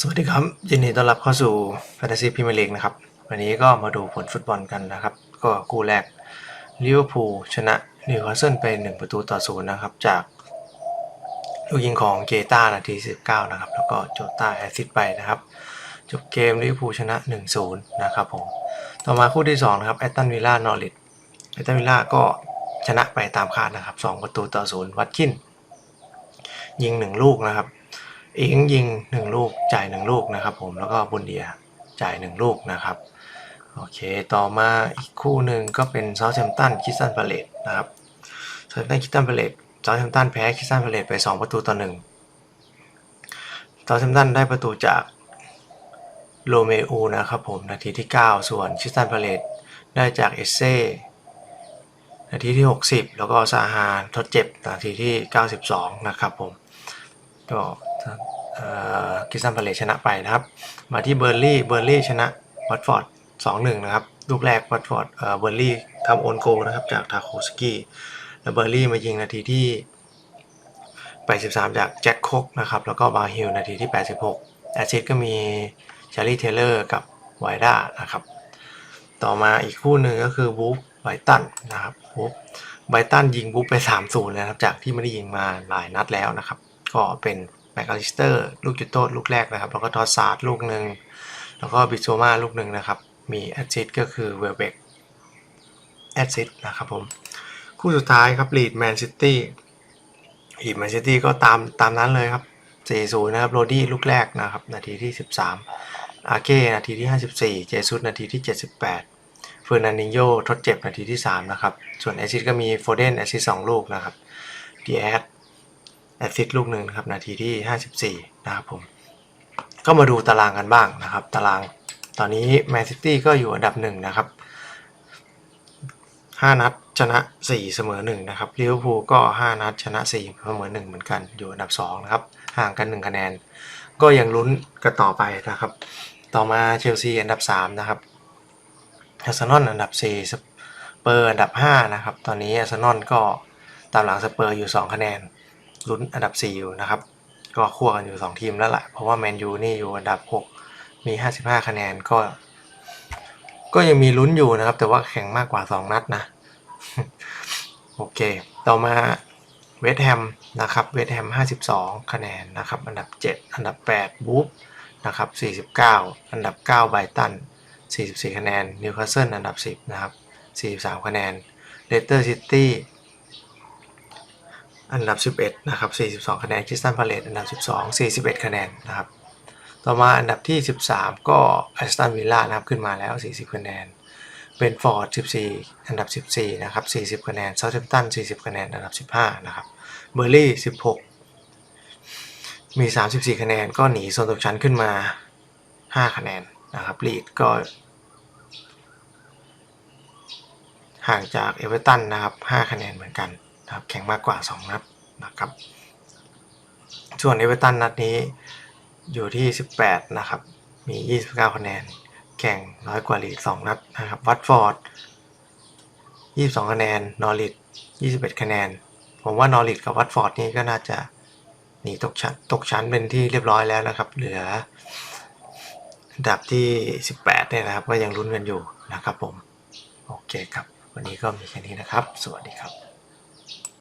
สวัสดีครับ ยินดีต้อนรับเข้าสู่ Fantasy Premier League นะครับ วันนี้ก็มาดูผลฟุตบอลกันนะครับ ก็คู่แรกลิเวอร์พูลชนะนิวคาสเซิลไป 1 ประตูต่อศูนย์นะครับ จากลูกยิงของเกตานาที 19 นะครับ แล้วก็โจต้าแอซิดไปนะครับ จบเกมลิเวอร์พูลชนะ 1-0 นะครับผม ต่อมาคู่ที่ 2 นะครับแอตตันวิลล่านอริทแอตตันวิลล่าก็ชนะไปตามคาดนะครับ 2 ประตูต่อศูนย์วัดคิน ยิง 1 ลูกนะครับ เองยิง1ลูกจ่าย1ลูกนะครับ ผมแล้วก็บุนเดียจ่าย1ลูกนะครับโอเค ต่อมาอีกคู่หนึ่งก็เป็นเซาท์แฮมป์ตันคิสตันพาเลตนะครับเซาท์แฮมป์ตันคิสตันพาเลตเซาท์แฮมป์ตันแพ้คิสตันพาเลตไป 2 ประตูต่อ1เซาท์แฮมป์ตันได้ประตูจากโรเมโอนะครับผม นาทีที่ 9 ส่วนคิสตันพาเลตได้จากเอเซ่นาทีที่ 60 แล้วก็ซาฮาทดเจ็บนาทีที่ 92 นะครับผมก็ คิสตันพาเลชนะไปนะครับ มาที่เบอร์ลี่เบอร์ลี่ชนะวัตฟอร์ด2-1 นะครับ ลูกแรกวัตฟอร์ดเบอร์ลี่ทำโอนโกนะครับ จากทาโคสกี้แล้วเบอร์ลี่มายิงนาทีที่ 83 จากแจ็คโคกนะครับ แล้วก็บาฮิลนาทีที่ 86 แอซิดก็มีชารีเทเลอร์กับไวด้านะครับ ต่อมาอีกคู่หนึ่งก็คือบูฟไบตันนะครับบูฟไบตันยิงบูฟไป3-0เลยนะครับ จากที่ไม่ได้ยิงมาหลายนัดแล้วนะครับ ก็เป็น แม็กอลิสเตอร์ลูกจุดโทษลูกแรกนะครับ แล้วก็ทอสซาร์ดลูกหนึ่งแล้วก็บิโซมาลูกหนึ่งนะครับ มีแอดซิดก็คือเวลเบกแอดซิดนะครับผม คู่สุดท้ายครับลีดแมนซิตี้ลีดแมนซิตี้ก็ตามตามนั้นเลยครับ 4-0 นะครับโรดี้ลูกแรกนะครับ นาทีที่ 13 อาเก้นาทีที่ 54 เจซุสนาทีที่ 78เฟอร์นันดิโยทดเจ็บนาทีที่ 3 นะครับ ส่วนแอซิดก็มีโฟเดนแอซิด2ลูกนะครับดีแอด แอซิดลูกหนึ่งนะครับนาทีที่ 54 นะครับผม ก็มาดูตารางกันบ้างนะครับ ตารางตอนนี้แมนซิตี้ก็อยู่อันดับหนึ่งนะครับ 5 นัดชนะ 4 เสมอ1นะครับลิเวอร์พูลก็ 5 นัดชนะ 4 เสมอ1เหมือนกันอยู่อันดับ2นะครับห่างกัน 1 คะแนน ก็ยังลุ้นกันต่อไปนะครับ ต่อมาเชลซีอันดับ 3 นะครับอาร์เซนอลอันดับ 4 สเปอร์อันดับ 5 นะครับ ตอนนี้อาร์เซนอลก็ตามหลังสเปอร์อยู่ 2 คะแนน ลุ้นอันดับ 4 อยู่นะครับ ก็คั่วกันอยู่ 2 ทีมแล้วแหละเพราะว่าแมนยูนี่อยู่อันดับ 6 มี 55 คะแนนก็ ก็ยังมีลุ้นอยู่นะครับ แต่ว่าแข่งมากกว่า 2 นัดนะ โอเค ต่อมาเวสต์แฮมนะครับ เวสต์แฮม 52 คะแนนนะครับ อันดับ 7 อันดับ 8 บูฟนะครับ 49 อันดับ 9 ไบรตัน 44 คะแนน นิวคาสเซิล อันดับ 10 นะครับ 43 คะแนนเลสเตอร์ซิตี้ อันดับ 11 นะครับ 42 คะแนนคริสตันพาเลตอันดับ 12 41 คะแนนนะครับ ต่อมาอันดับที่ 13 ก็แอสตันวิลล่านะครับขึ้นมาแล้ว 40 คะแนนเบนฟอร์ด 14 อันดับ 14 นะครับ 40 คะแนนเซาท์แฮมป์ตัน 40 คะแนน อันดับ 15 นะครับ เบอร์ลี่ 16 มี 34 คะแนน ก็หนีโซนตกชั้นขึ้นมา 5 คะแนนนะครับ ลีดก็ ห่างจากเอเวอร์ตันนะครับ 5 คะแนนเหมือนกัน นะครับแข่งมากกว่า 2 นัดนะครับ ส่วนเอเวอร์ตันนัดนี้อยู่ที่ 18 นะครับ มี 29 คะแนน แข่งน้อยกว่าลีก 2 นัดนะครับ วัตฟอร์ด 22 คะแนน นอริท21 คะแนน ผมว่านอริทกับวัตฟอร์ดนี่ก็น่าจะหนีตกชั้นตกชั้นเป็นที่เรียบร้อยแล้วนะครับ เหลืออันดับที่ 18 เนี่ยนะครับ ก็ยังลุ้นกันอยู่นะครับผม โอเคครับ วันนี้ก็มีแค่นี้นะครับ สวัสดีครับ